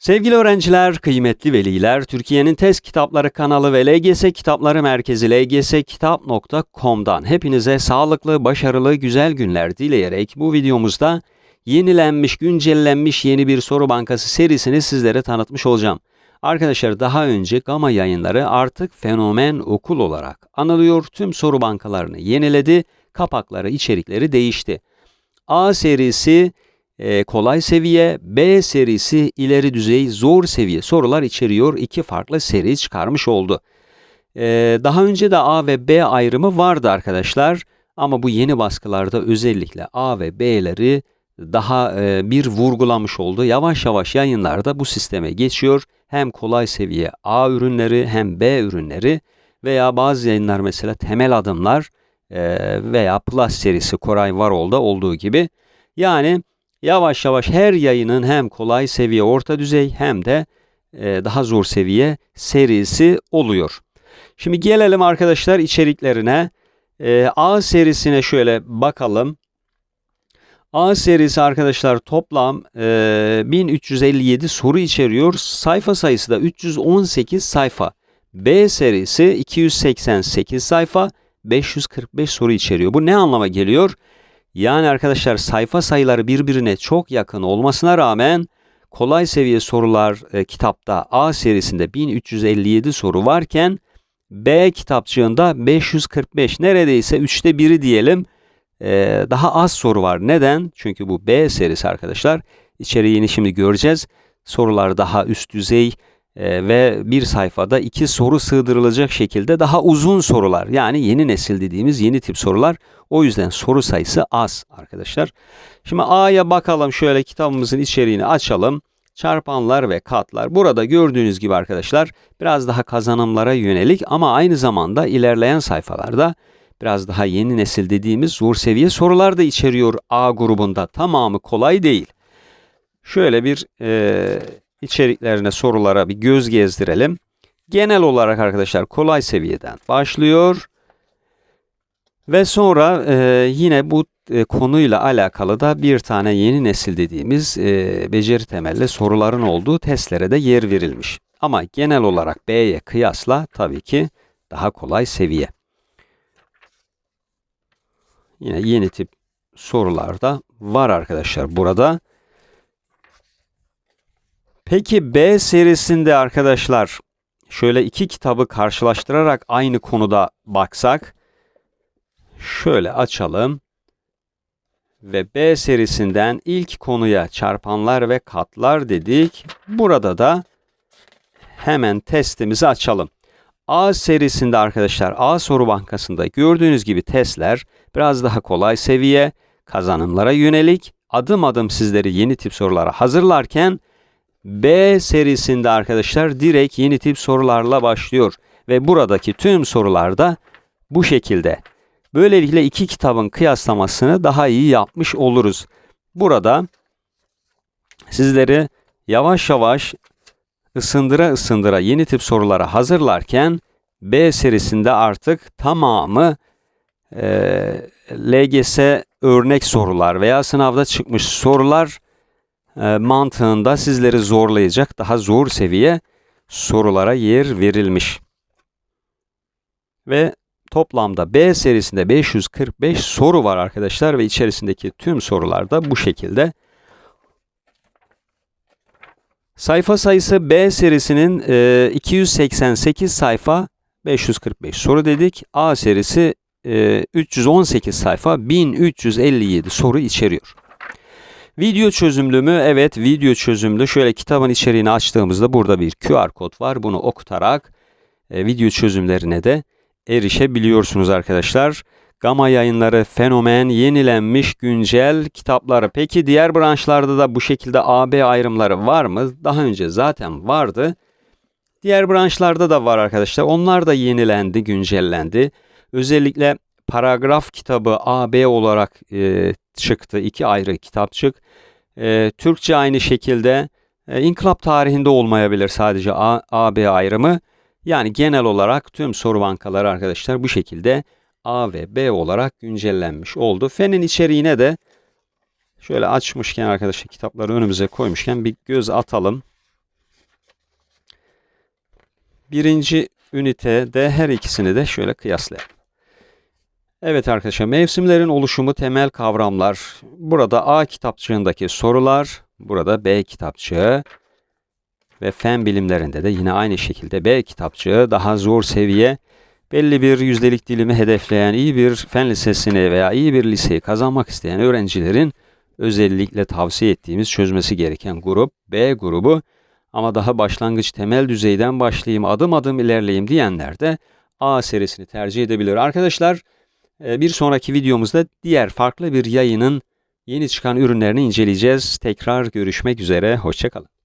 Sevgili öğrenciler, kıymetli veliler, Türkiye'nin test kitapları kanalı ve LGS Kitapları Merkezi lgskitap.com'dan hepinize sağlıklı, başarılı, güzel günler dileyerek bu videomuzda yenilenmiş, güncellenmiş yeni bir soru bankası serisini sizlere tanıtmış olacağım. Arkadaşlar daha önce Gama yayınları artık fenomen okul olarak anılıyor. Tüm soru bankalarını yeniledi, kapakları, içerikleri değişti. A serisi e, kolay seviye, B serisi ileri düzey zor seviye sorular içeriyor. İki farklı seri çıkarmış oldu. E, daha önce de A ve B ayrımı vardı arkadaşlar. Ama bu yeni baskılarda özellikle A ve B'leri daha e, bir vurgulamış oldu. Yavaş yavaş yayınlarda bu sisteme geçiyor. Hem kolay seviye A ürünleri hem B ürünleri veya bazı yayınlar mesela temel adımlar e, veya Plus serisi Koray Varol'da olduğu gibi. Yani yavaş yavaş her yayının hem kolay seviye orta düzey hem de e, daha zor seviye serisi oluyor. Şimdi gelelim arkadaşlar içeriklerine. E, A serisine şöyle bakalım. A serisi arkadaşlar toplam e, 1357 soru içeriyor. Sayfa sayısı da 318 sayfa. B serisi 288 sayfa, 545 soru içeriyor. Bu ne anlama geliyor? Yani arkadaşlar sayfa sayıları birbirine çok yakın olmasına rağmen kolay seviye sorular e, kitapta A serisinde 1357 soru varken B kitapçığında 545 neredeyse üçte biri diyelim e, daha az soru var. Neden? Çünkü bu B serisi arkadaşlar içeriğini şimdi göreceğiz. Sorular daha üst düzey e, ve bir sayfada iki soru sığdırılacak şekilde daha uzun sorular. Yani yeni nesil dediğimiz yeni tip sorular. O yüzden soru sayısı az arkadaşlar. Şimdi A'ya bakalım şöyle kitabımızın içeriğini açalım. Çarpanlar ve katlar. Burada gördüğünüz gibi arkadaşlar biraz daha kazanımlara yönelik ama aynı zamanda ilerleyen sayfalarda biraz daha yeni nesil dediğimiz zor seviye sorular da içeriyor A grubunda. Tamamı kolay değil. Şöyle bir e, içeriklerine sorulara bir göz gezdirelim. Genel olarak arkadaşlar kolay seviyeden başlıyor. Ve sonra e, yine bu e, konuyla alakalı da bir tane yeni nesil dediğimiz e, beceri temelli soruların olduğu testlere de yer verilmiş. Ama genel olarak B'ye kıyasla tabii ki daha kolay seviye. Yine yeni tip sorularda var arkadaşlar burada. Peki B serisinde arkadaşlar şöyle iki kitabı karşılaştırarak aynı konuda baksak şöyle açalım ve B serisinden ilk konuya çarpanlar ve katlar dedik. Burada da hemen testimizi açalım. A serisinde arkadaşlar A soru bankasında gördüğünüz gibi testler biraz daha kolay seviye, kazanımlara yönelik adım adım sizleri yeni tip sorulara hazırlarken B serisinde arkadaşlar direkt yeni tip sorularla başlıyor ve buradaki tüm sorularda bu şekilde. Böylelikle iki kitabın kıyaslamasını daha iyi yapmış oluruz. Burada sizleri yavaş yavaş ısındıra ısındıra yeni tip sorulara hazırlarken B serisinde artık tamamı e, LGS örnek sorular veya sınavda çıkmış sorular e, mantığında sizleri zorlayacak daha zor seviye sorulara yer verilmiş. Ve toplamda B serisinde 545 soru var arkadaşlar ve içerisindeki tüm sorular da bu şekilde. Sayfa sayısı B serisinin e, 288 sayfa 545 soru dedik. A serisi e, 318 sayfa 1357 soru içeriyor. Video çözümlü mü? Evet video çözümlü. Şöyle kitabın içeriğini açtığımızda burada bir QR kod var. Bunu okutarak e, video çözümlerine de erişebiliyorsunuz arkadaşlar. Gama yayınları fenomen, yenilenmiş, güncel kitapları. Peki diğer branşlarda da bu şekilde AB ayrımları var mı? Daha önce zaten vardı. Diğer branşlarda da var arkadaşlar. Onlar da yenilendi, güncellendi. Özellikle paragraf kitabı AB olarak e, çıktı. İki ayrı kitapçık. E, Türkçe aynı şekilde e, inkılap tarihinde olmayabilir sadece A, AB ayrımı. Yani genel olarak tüm soru bankaları arkadaşlar bu şekilde A ve B olarak güncellenmiş oldu. Fenin içeriğine de şöyle açmışken arkadaşlar kitapları önümüze koymuşken bir göz atalım. birinci ünitede her ikisini de şöyle kıyaslayalım. Evet arkadaşlar mevsimlerin oluşumu temel kavramlar. Burada A kitapçığındaki sorular, burada B kitapçığı ve fen bilimlerinde de yine aynı şekilde B kitapçığı daha zor seviye belli bir yüzdelik dilimi hedefleyen iyi bir fen lisesini veya iyi bir liseyi kazanmak isteyen öğrencilerin özellikle tavsiye ettiğimiz çözmesi gereken grup B grubu ama daha başlangıç temel düzeyden başlayayım adım adım ilerleyeyim diyenler de A serisini tercih edebilir. Arkadaşlar bir sonraki videomuzda diğer farklı bir yayının yeni çıkan ürünlerini inceleyeceğiz. Tekrar görüşmek üzere, hoşçakalın.